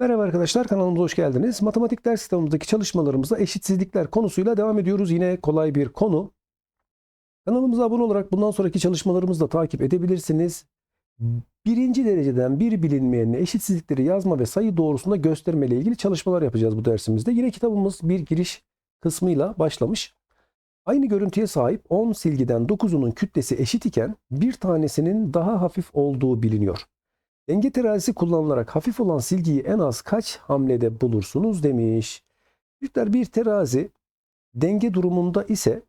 Merhaba arkadaşlar kanalımıza hoş geldiniz. Matematik ders kitabımızdaki çalışmalarımızda eşitsizlikler konusuyla devam ediyoruz. Yine kolay bir konu. Kanalımıza abone olarak bundan sonraki çalışmalarımızı da takip edebilirsiniz. Birinci dereceden bir bilinmeyenine eşitsizlikleri yazma ve sayı doğrusunda gösterme ile ilgili çalışmalar yapacağız bu dersimizde. Yine kitabımız bir giriş kısmıyla başlamış. Aynı görüntüye sahip 10 silgiden 9'unun kütlesi eşit iken bir tanesinin daha hafif olduğu biliniyor. Denge terazisi kullanılarak hafif olan silgiyi en az kaç hamlede bulursunuz demiş. Çocuklar bir terazi denge durumunda ise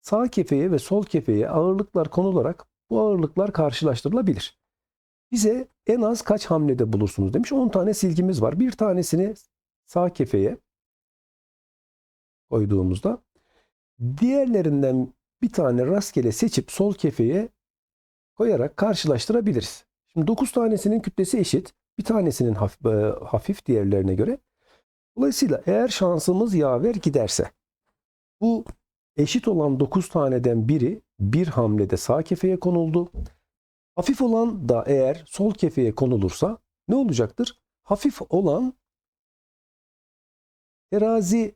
sağ kefeye ve sol kefeye ağırlıklar konularak bu ağırlıklar karşılaştırılabilir. Bize en az kaç hamlede bulursunuz demiş. 10 tane silgimiz var. Bir tanesini sağ kefeye koyduğumuzda diğerlerinden bir tane rastgele seçip sol kefeye koyarak karşılaştırabiliriz. Şimdi 9 tanesinin kütlesi eşit. Bir tanesinin hafif, hafif diğerlerine göre. Dolayısıyla eğer şansımız yaver giderse bu eşit olan 9 taneden biri bir hamlede sağ kefeye konuldu. Hafif olan da eğer sol kefeye konulursa ne olacaktır? Hafif olan terazi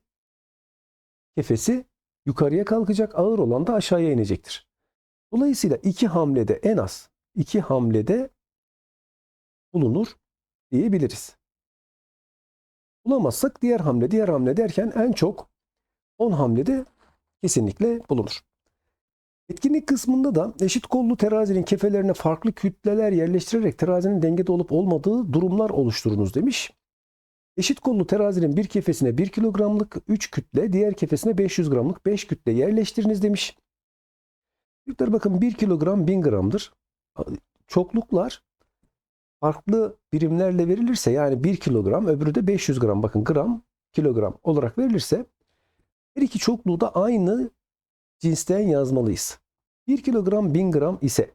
kefesi yukarıya kalkacak, ağır olan da aşağıya inecektir. Dolayısıyla iki hamlede en az iki hamlede bulunur diyebiliriz. Bulamazsak diğer hamle, diğer hamle derken en çok 10 hamlede kesinlikle bulunur. Etkinlik kısmında da eşit kollu terazinin kefelerine farklı kütleler yerleştirerek terazinin dengede olup olmadığı durumlar oluşturunuz demiş. Eşit kollu terazinin bir kefesine 1 kilogramlık 3 kütle, diğer kefesine 500 gramlık 5 kütle yerleştiriniz demiş. Çocuklar bakın 1 kilogram 1000 gramdır. Çokluklar farklı birimlerle verilirse yani 1 kilogram öbürü de 500 gram bakın gram kilogram olarak verilirse her iki çokluğu da aynı cinsten yazmalıyız. 1 kilogram 1000 gram ise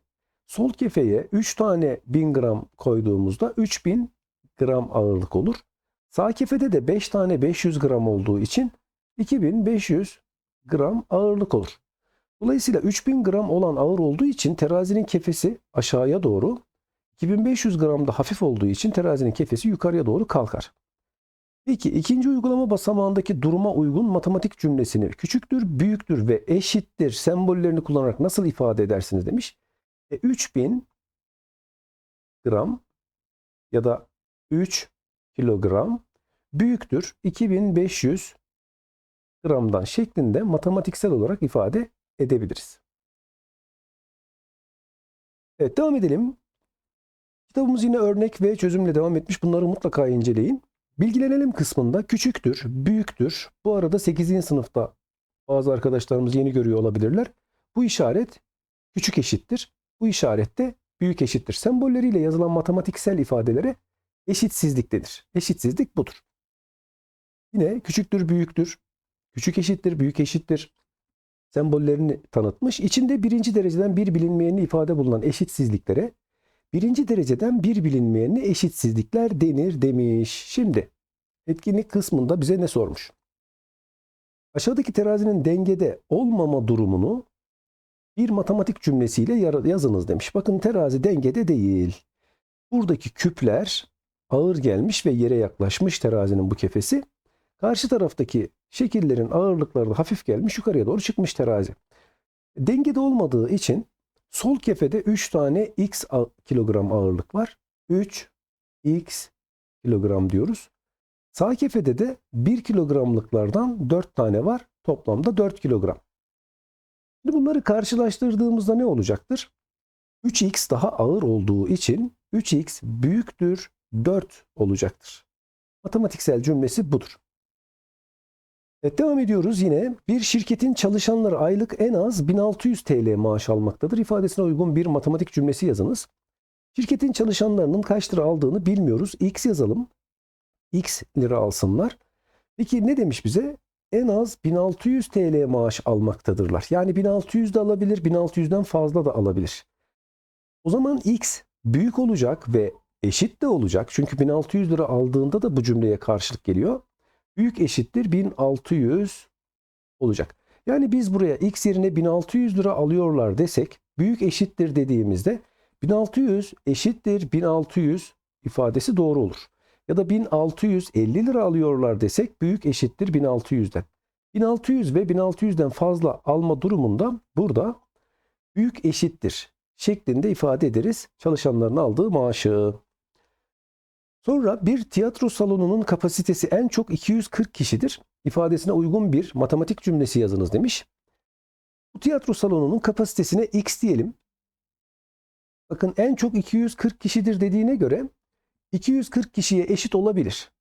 sol kefeye 3 tane 1000 gram koyduğumuzda 3000 gram ağırlık olur. Sağ kefede de 5 tane 500 gram olduğu için 2500 gram ağırlık olur. Dolayısıyla 3000 gram olan ağır olduğu için terazinin kefesi aşağıya doğru, 2500 gram da hafif olduğu için terazinin kefesi yukarıya doğru kalkar. Peki ikinci uygulama basamağındaki duruma uygun matematik cümlesini küçüktür, büyüktür ve eşittir sembollerini kullanarak nasıl ifade edersiniz demiş. E, 3000 gram ya da 3 kilogram büyüktür 2500 gramdan şeklinde matematiksel olarak ifade edebiliriz. Evet devam edelim. Kitabımız yine örnek ve çözümle devam etmiş. Bunları mutlaka inceleyin. Bilgilenelim kısmında küçüktür, büyüktür. Bu arada 8. sınıfta bazı arkadaşlarımız yeni görüyor olabilirler. Bu işaret küçük eşittir. Bu işaret de büyük eşittir. Sembolleriyle yazılan matematiksel ifadelere eşitsizlik denir. Eşitsizlik budur. Yine küçüktür, büyüktür, küçük eşittir, büyük eşittir, sembollerini tanıtmış. İçinde birinci dereceden bir bilinmeyenli ifade bulunan eşitsizliklere birinci dereceden bir bilinmeyenli eşitsizlikler denir demiş. Şimdi etkinlik kısmında bize ne sormuş? Aşağıdaki terazinin dengede olmama durumunu bir matematik cümlesiyle yazınız demiş. Bakın terazi dengede değil. Buradaki küpler ağır gelmiş ve yere yaklaşmış terazinin bu kefesi. Karşı taraftaki şekillerin ağırlıkları da hafif gelmiş yukarıya doğru çıkmış terazi. Dengede olmadığı için sol kefede 3 tane x kilogram ağırlık var. 3 x kilogram diyoruz. Sağ kefede de 1 kilogramlıklardan 4 tane var. Toplamda 4 kilogram. Şimdi bunları karşılaştırdığımızda ne olacaktır? 3x daha ağır olduğu için 3x büyüktür 4 olacaktır. Matematiksel cümlesi budur. Evet, devam ediyoruz yine. Bir şirketin çalışanları aylık en az 1600 TL maaş almaktadır. İfadesine uygun bir matematik cümlesi yazınız. Şirketin çalışanlarının kaç lira aldığını bilmiyoruz. X yazalım. X lira alsınlar. Peki ne demiş bize? En az 1600 TL maaş almaktadırlar. Yani 1600 de alabilir, 1600'den fazla da alabilir. O zaman X büyük olacak ve eşit de olacak. Çünkü 1600 lira aldığında da bu cümleye karşılık geliyor büyük eşittir 1600 olacak. Yani biz buraya x yerine 1600 lira alıyorlar desek büyük eşittir dediğimizde 1600 eşittir 1600 ifadesi doğru olur. Ya da 1650 lira alıyorlar desek büyük eşittir 1600'den. 1600 ve 1600'den fazla alma durumunda burada büyük eşittir şeklinde ifade ederiz çalışanların aldığı maaşı. Sonra bir tiyatro salonunun kapasitesi en çok 240 kişidir. İfadesine uygun bir matematik cümlesi yazınız demiş. Bu tiyatro salonunun kapasitesine x diyelim. Bakın en çok 240 kişidir dediğine göre 240 kişiye eşit olabilir.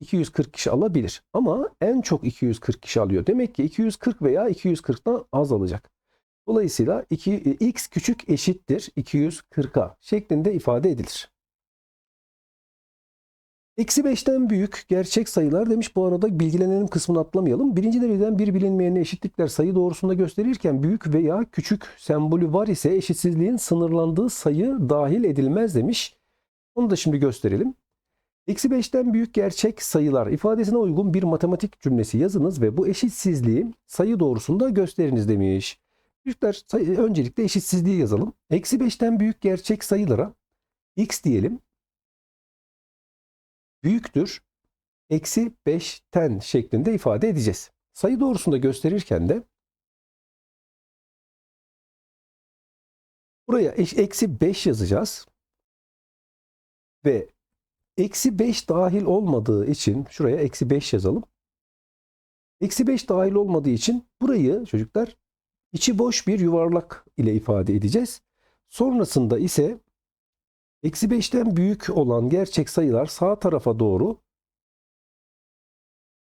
240 kişi alabilir ama en çok 240 kişi alıyor. Demek ki 240 veya 240'dan az alacak. Dolayısıyla 2, x küçük eşittir 240'a şeklinde ifade edilir. Eksi 5'ten büyük gerçek sayılar demiş. Bu arada bilgilenelim kısmını atlamayalım. Birinci dereceden bir bilinmeyene eşitlikler sayı doğrusunda gösterirken büyük veya küçük sembolü var ise eşitsizliğin sınırlandığı sayı dahil edilmez demiş. Onu da şimdi gösterelim. Eksi 5'ten büyük gerçek sayılar ifadesine uygun bir matematik cümlesi yazınız ve bu eşitsizliği sayı doğrusunda gösteriniz demiş. Sayı, öncelikle eşitsizliği yazalım. Eksi 5'ten büyük gerçek sayılara x diyelim. Büyüktür. Eksi 5'ten şeklinde ifade edeceğiz. Sayı doğrusunda gösterirken de buraya eksi 5 yazacağız. Ve eksi 5 dahil olmadığı için şuraya eksi 5 yazalım. Eksi 5 dahil olmadığı için burayı çocuklar içi boş bir yuvarlak ile ifade edeceğiz. Sonrasında ise eksi 5'ten büyük olan gerçek sayılar sağ tarafa doğru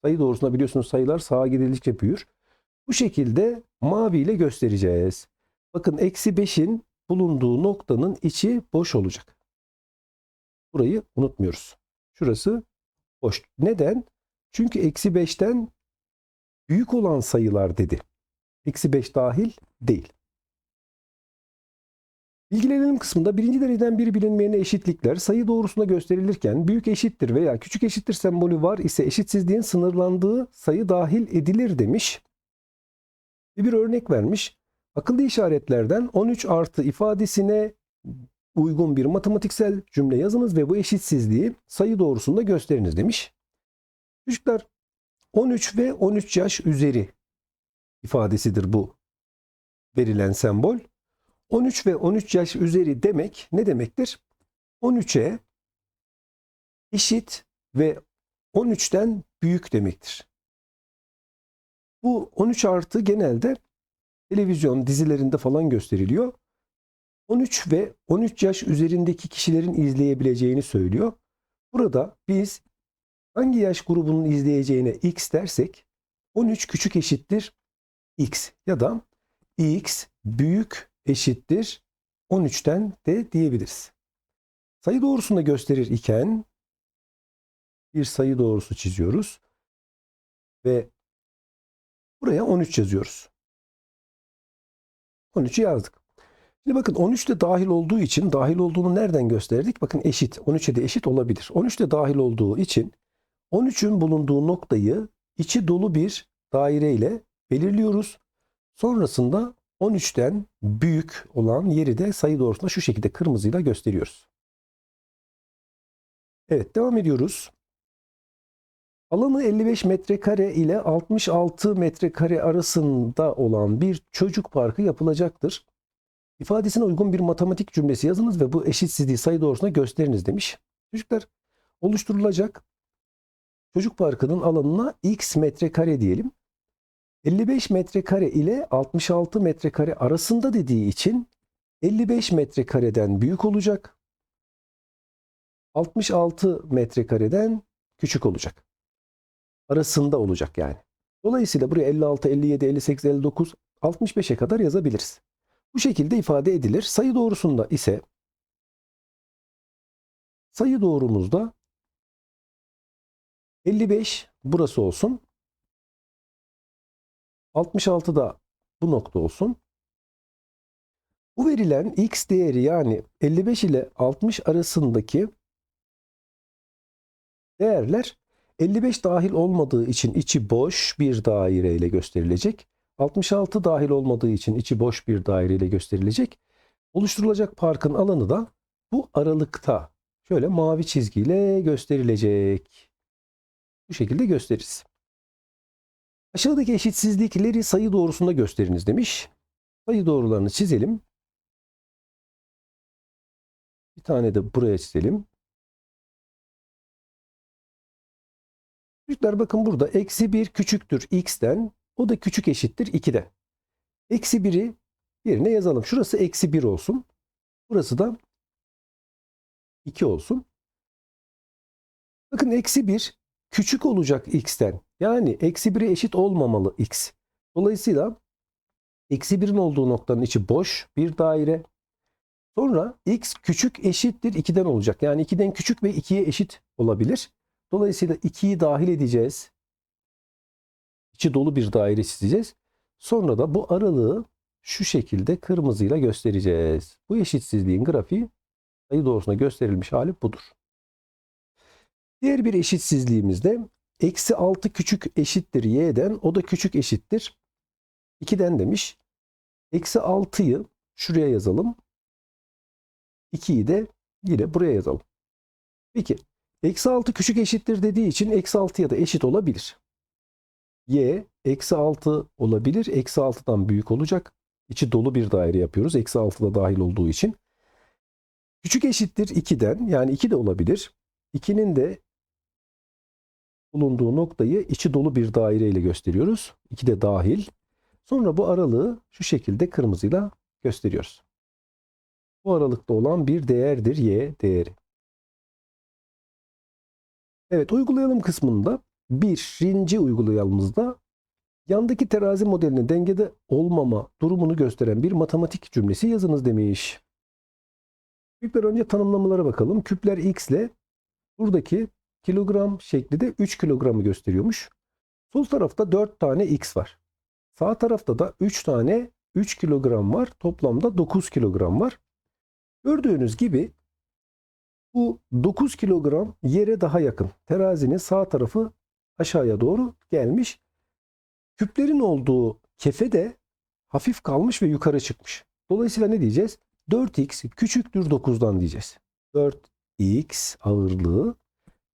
sayı doğrusunda biliyorsunuz sayılar sağa gidildikçe büyür. Bu şekilde mavi ile göstereceğiz. Bakın eksi 5'in bulunduğu noktanın içi boş olacak. Burayı unutmuyoruz. Şurası boş. Neden? Çünkü eksi 5'ten büyük olan sayılar dedi. Eksi 5 dahil değil. Bilgilenelim kısmında birinci dereceden bir bilinmeyene eşitlikler sayı doğrusunda gösterilirken büyük eşittir veya küçük eşittir sembolü var ise eşitsizliğin sınırlandığı sayı dahil edilir demiş. Ve bir örnek vermiş. Akıllı işaretlerden 13 artı ifadesine uygun bir matematiksel cümle yazınız ve bu eşitsizliği sayı doğrusunda gösteriniz demiş. Çocuklar 13 ve 13 yaş üzeri ifadesidir bu verilen sembol. 13 ve 13 yaş üzeri demek ne demektir? 13'e eşit ve 13'ten büyük demektir. Bu 13 artı genelde televizyon dizilerinde falan gösteriliyor. 13 ve 13 yaş üzerindeki kişilerin izleyebileceğini söylüyor. Burada biz hangi yaş grubunun izleyeceğine x dersek 13 küçük eşittir x ya da x büyük eşittir 13'ten de diyebiliriz. Sayı doğrusunda gösterir iken bir sayı doğrusu çiziyoruz ve buraya 13 yazıyoruz. 13'ü yazdık. Şimdi bakın 13 de dahil olduğu için dahil olduğunu nereden gösterdik? Bakın eşit. 13'e de eşit olabilir. 13 de dahil olduğu için 13'ün bulunduğu noktayı içi dolu bir daire ile belirliyoruz. Sonrasında 13'ten büyük olan yeri de sayı doğrusunda şu şekilde kırmızıyla gösteriyoruz. Evet devam ediyoruz. Alanı 55 metrekare ile 66 metrekare arasında olan bir çocuk parkı yapılacaktır. İfadesine uygun bir matematik cümlesi yazınız ve bu eşitsizliği sayı doğrusunda gösteriniz demiş. Çocuklar oluşturulacak çocuk parkının alanına x metrekare diyelim. 55 metrekare ile 66 metrekare arasında dediği için 55 metrekareden büyük olacak. 66 metrekareden küçük olacak. Arasında olacak yani. Dolayısıyla buraya 56, 57, 58, 59, 65'e kadar yazabiliriz. Bu şekilde ifade edilir. Sayı doğrusunda ise sayı doğrumuzda 55 burası olsun. 66 da bu nokta olsun. Bu verilen x değeri yani 55 ile 60 arasındaki değerler 55 dahil olmadığı için içi boş bir daire ile gösterilecek. 66 dahil olmadığı için içi boş bir daire ile gösterilecek. Oluşturulacak parkın alanı da bu aralıkta şöyle mavi çizgiyle gösterilecek. Bu şekilde gösteririz. Aşağıdaki eşitsizlikleri sayı doğrusunda gösteriniz demiş. Sayı doğrularını çizelim. Bir tane de buraya çizelim. Çocuklar bakın burada eksi 1 küçüktür x'ten. O da küçük eşittir 2'den. Eksi 1'i yerine yazalım. Şurası eksi 1 olsun. Burası da 2 olsun. Bakın eksi 1 küçük olacak x'ten. Yani eksi 1'e eşit olmamalı x. Dolayısıyla eksi 1'in olduğu noktanın içi boş bir daire. Sonra x küçük eşittir 2'den olacak. Yani 2'den küçük ve 2'ye eşit olabilir. Dolayısıyla 2'yi dahil edeceğiz. İçi dolu bir daire çizeceğiz. Sonra da bu aralığı şu şekilde kırmızıyla göstereceğiz. Bu eşitsizliğin grafiği sayı doğrusuna gösterilmiş hali budur. Diğer bir eşitsizliğimizde eksi 6 küçük eşittir y'den o da küçük eşittir 2'den demiş. Eksi 6'yı şuraya yazalım. 2'yi de yine buraya yazalım. Peki eksi 6 küçük eşittir dediği için eksi 6'ya da eşit olabilir. y eksi 6 olabilir. Eksi 6'dan büyük olacak. İçi dolu bir daire yapıyoruz. Eksi 6 da dahil olduğu için. Küçük eşittir 2'den yani 2 de olabilir. 2'nin de bulunduğu noktayı içi dolu bir daire ile gösteriyoruz. 2 de dahil. Sonra bu aralığı şu şekilde kırmızıyla gösteriyoruz. Bu aralıkta olan bir değerdir y değeri. Evet uygulayalım kısmında birinci uygulayalımızda yandaki terazi modelinin dengede olmama durumunu gösteren bir matematik cümlesi yazınız demiş. Büyükler önce tanımlamalara bakalım. Küpler x ile buradaki kilogram şekli de 3 kilogramı gösteriyormuş. Sol tarafta 4 tane x var. Sağ tarafta da 3 tane 3 kilogram var. Toplamda 9 kilogram var. Gördüğünüz gibi bu 9 kilogram yere daha yakın. Terazinin sağ tarafı aşağıya doğru gelmiş. Küplerin olduğu kefe de hafif kalmış ve yukarı çıkmış. Dolayısıyla ne diyeceğiz? 4x küçüktür 9'dan diyeceğiz. 4x ağırlığı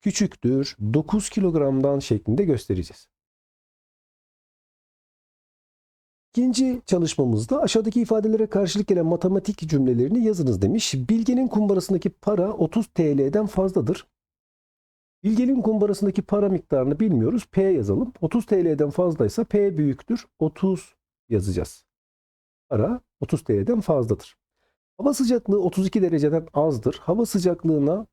küçüktür 9 kilogramdan şeklinde göstereceğiz. İkinci çalışmamızda aşağıdaki ifadelere karşılık gelen matematik cümlelerini yazınız demiş. Bilge'nin kumbarasındaki para 30 TL'den fazladır. Bilge'nin kumbarasındaki para miktarını bilmiyoruz. P yazalım. 30 TL'den fazlaysa P büyüktür. 30 yazacağız. Para 30 TL'den fazladır. Hava sıcaklığı 32 dereceden azdır. Hava sıcaklığına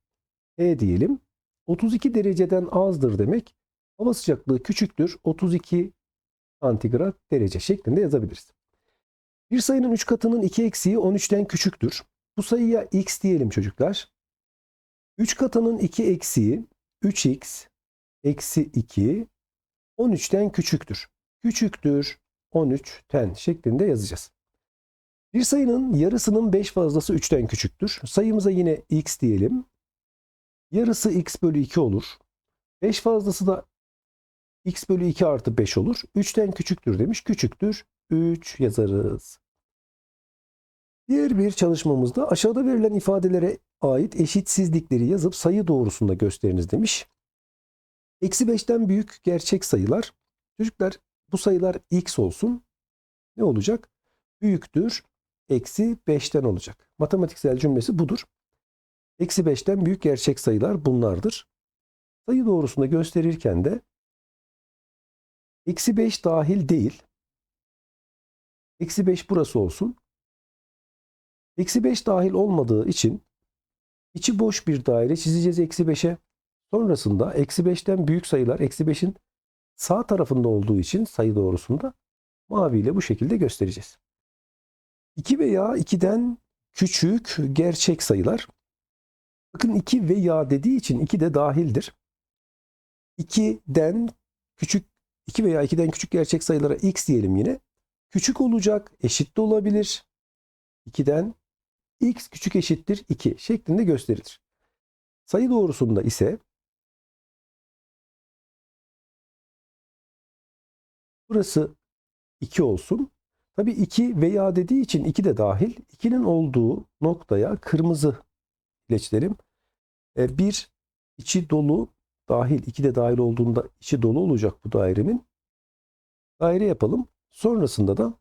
E diyelim. 32 dereceden azdır demek. Hava sıcaklığı küçüktür. 32 santigrat derece şeklinde yazabiliriz. Bir sayının 3 katının 2 eksiği 13'ten küçüktür. Bu sayıya x diyelim çocuklar. 3 katının 2 eksiği 3x eksi 2 13'ten küçüktür. Küçüktür 13'ten şeklinde yazacağız. Bir sayının yarısının 5 fazlası 3'ten küçüktür. Sayımıza yine x diyelim. Yarısı x bölü 2 olur. 5 fazlası da x bölü 2 artı 5 olur. 3'ten küçüktür demiş. Küçüktür 3 yazarız. Diğer bir çalışmamızda aşağıda verilen ifadelere ait eşitsizlikleri yazıp sayı doğrusunda gösteriniz demiş. Eksi 5'ten büyük gerçek sayılar. Çocuklar bu sayılar x olsun. Ne olacak? Büyüktür. Eksi 5'ten olacak. Matematiksel cümlesi budur. Eksi 5'ten büyük gerçek sayılar bunlardır. Sayı doğrusunda gösterirken de eksi 5 dahil değil. Eksi 5 burası olsun. Eksi 5 dahil olmadığı için içi boş bir daire çizeceğiz eksi 5'e. Sonrasında eksi 5'ten büyük sayılar eksi 5'in sağ tarafında olduğu için sayı doğrusunda maviyle bu şekilde göstereceğiz. 2 veya 2'den küçük gerçek sayılar. Bakın 2 veya dediği için 2 de dahildir. 2'den küçük 2 veya 2'den küçük gerçek sayılara x diyelim yine. Küçük olacak, eşit de olabilir. 2'den x küçük eşittir 2 şeklinde gösterilir. Sayı doğrusunda ise burası 2 olsun. Tabii 2 veya dediği için 2 de dahil. 2'nin olduğu noktaya kırmızı ile çizelim. E, bir içi dolu dahil, iki de dahil olduğunda içi dolu olacak bu dairenin. Daire yapalım. Sonrasında da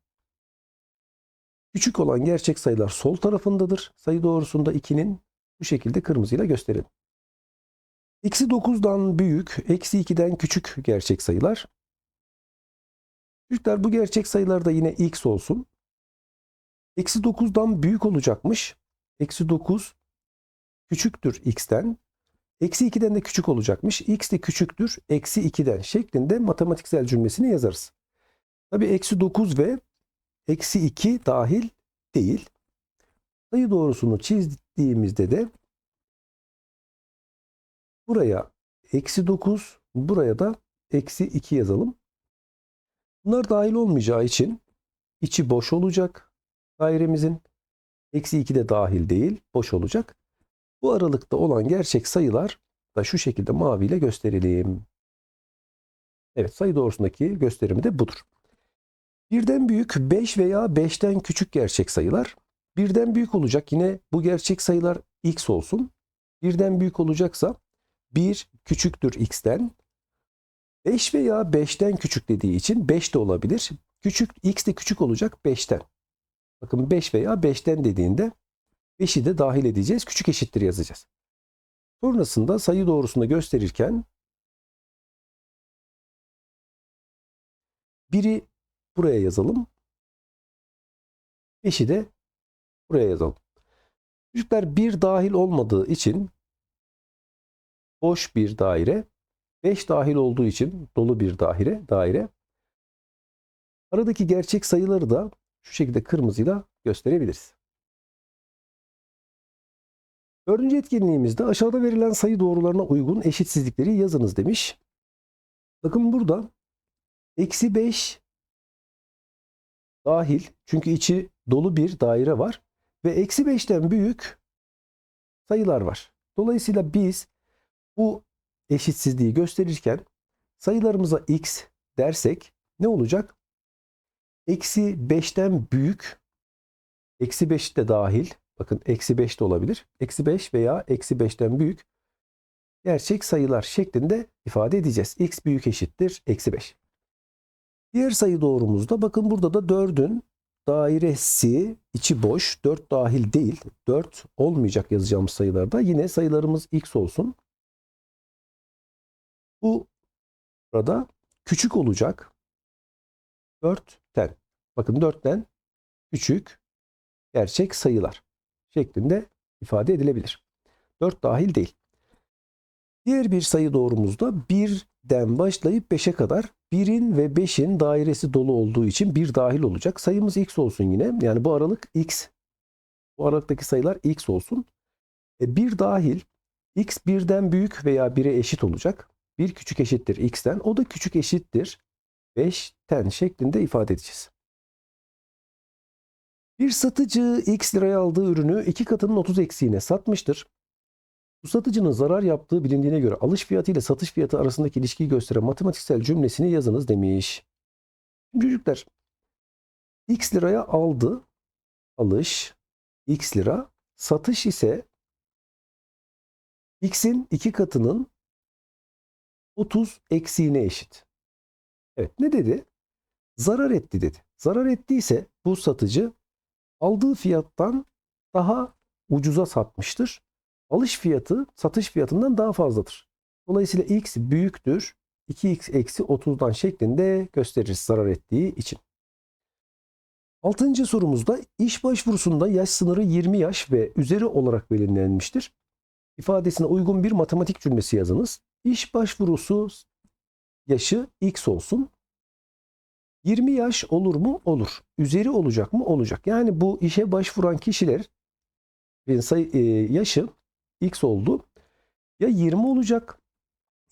küçük olan gerçek sayılar sol tarafındadır. Sayı doğrusunda 2'nin bu şekilde kırmızıyla gösterelim. Eksi 9'dan büyük, eksi 2'den küçük gerçek sayılar. Çocuklar bu gerçek sayılar da yine x olsun. Eksi 9'dan büyük olacakmış. Eksi 9 küçüktür x'ten. Eksi 2'den de küçük olacakmış. x de küçüktür eksi 2'den şeklinde matematiksel cümlesini yazarız. Tabi eksi 9 ve eksi 2 dahil değil. Sayı doğrusunu çizdiğimizde de buraya eksi 9, buraya da eksi 2 yazalım. Bunlar dahil olmayacağı için içi boş olacak dairemizin. Eksi 2 de dahil değil, boş olacak. Bu aralıkta olan gerçek sayılar da şu şekilde maviyle gösterelim. Evet sayı doğrusundaki gösterimi de budur. Birden büyük 5 veya 5'ten küçük gerçek sayılar. Birden büyük olacak yine bu gerçek sayılar x olsun. Birden büyük olacaksa 1 küçüktür x'ten. 5 veya 5'ten küçük dediği için 5 de olabilir. Küçük x de küçük olacak 5'ten. Bakın 5 veya 5'ten dediğinde 5'i de dahil edeceğiz. Küçük eşittir yazacağız. Sonrasında sayı doğrusunda gösterirken biri buraya yazalım. 5'i de buraya yazalım. Çocuklar bir dahil olmadığı için boş bir daire, 5 dahil olduğu için dolu bir daire, daire. Aradaki gerçek sayıları da şu şekilde kırmızıyla gösterebiliriz. Dördüncü etkinliğimizde aşağıda verilen sayı doğrularına uygun eşitsizlikleri yazınız demiş. Bakın burada eksi 5 dahil çünkü içi dolu bir daire var ve eksi 5'ten büyük sayılar var. Dolayısıyla biz bu eşitsizliği gösterirken sayılarımıza x dersek ne olacak? Eksi 5'ten büyük, eksi 5 de dahil, bakın eksi 5 de olabilir. Eksi 5 veya eksi 5'ten büyük gerçek sayılar şeklinde ifade edeceğiz. x büyük eşittir eksi 5. Diğer sayı doğrumuzda bakın burada da 4'ün dairesi içi boş. 4 dahil değil. 4 olmayacak yazacağımız sayılarda. Yine sayılarımız x olsun. Bu burada küçük olacak. 4'ten. Bakın 4'ten küçük gerçek sayılar şeklinde ifade edilebilir. 4 dahil değil. Diğer bir sayı doğrumuzda 1'den başlayıp 5'e kadar 1'in ve 5'in dairesi dolu olduğu için 1 dahil olacak. Sayımız x olsun yine. Yani bu aralık x. Bu aralıktaki sayılar x olsun. E 1 dahil x 1'den büyük veya 1'e eşit olacak. 1 küçük eşittir x'ten. O da küçük eşittir 5'ten şeklinde ifade edeceğiz. Bir satıcı x liraya aldığı ürünü iki katının 30 eksiğine satmıştır. Bu satıcının zarar yaptığı bilindiğine göre alış fiyatı ile satış fiyatı arasındaki ilişkiyi gösteren matematiksel cümlesini yazınız demiş. Çocuklar x liraya aldı alış x lira satış ise x'in iki katının 30 eksiğine eşit. Evet ne dedi? Zarar etti dedi. Zarar ettiyse bu satıcı aldığı fiyattan daha ucuza satmıştır. Alış fiyatı satış fiyatından daha fazladır. Dolayısıyla x büyüktür. 2x eksi 30'dan şeklinde gösteririz zarar ettiği için. Altıncı sorumuzda iş başvurusunda yaş sınırı 20 yaş ve üzeri olarak belirlenmiştir. İfadesine uygun bir matematik cümlesi yazınız. İş başvurusu yaşı x olsun. 20 yaş olur mu? Olur. Üzeri olacak mı? Olacak. Yani bu işe başvuran kişilerin sayı, e, yaşı x oldu. Ya 20 olacak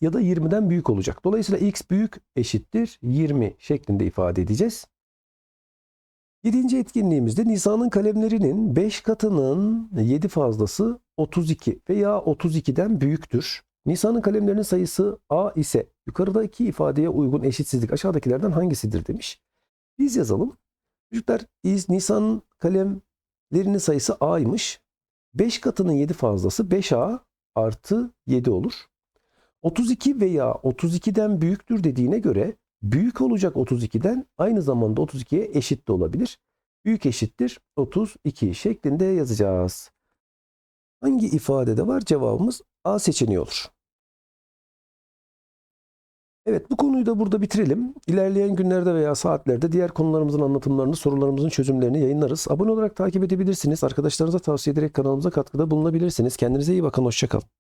ya da 20'den büyük olacak. Dolayısıyla x büyük eşittir 20 şeklinde ifade edeceğiz. Yedinci etkinliğimizde Nisan'ın kalemlerinin 5 katının 7 fazlası 32 veya 32'den büyüktür. Nisan'ın kalemlerinin sayısı A ise yukarıdaki ifadeye uygun eşitsizlik aşağıdakilerden hangisidir demiş. Biz yazalım. Çocuklar Nisan'ın kalemlerinin sayısı A'ymış. 5 katının 7 fazlası 5A artı 7 olur. 32 veya 32'den büyüktür dediğine göre büyük olacak 32'den aynı zamanda 32'ye eşit de olabilir. Büyük eşittir 32 şeklinde yazacağız. Hangi ifadede var? Cevabımız A seçeneği olur. Evet bu konuyu da burada bitirelim. İlerleyen günlerde veya saatlerde diğer konularımızın anlatımlarını, sorularımızın çözümlerini yayınlarız. Abone olarak takip edebilirsiniz. Arkadaşlarınıza tavsiye ederek kanalımıza katkıda bulunabilirsiniz. Kendinize iyi bakın. Hoşçakalın.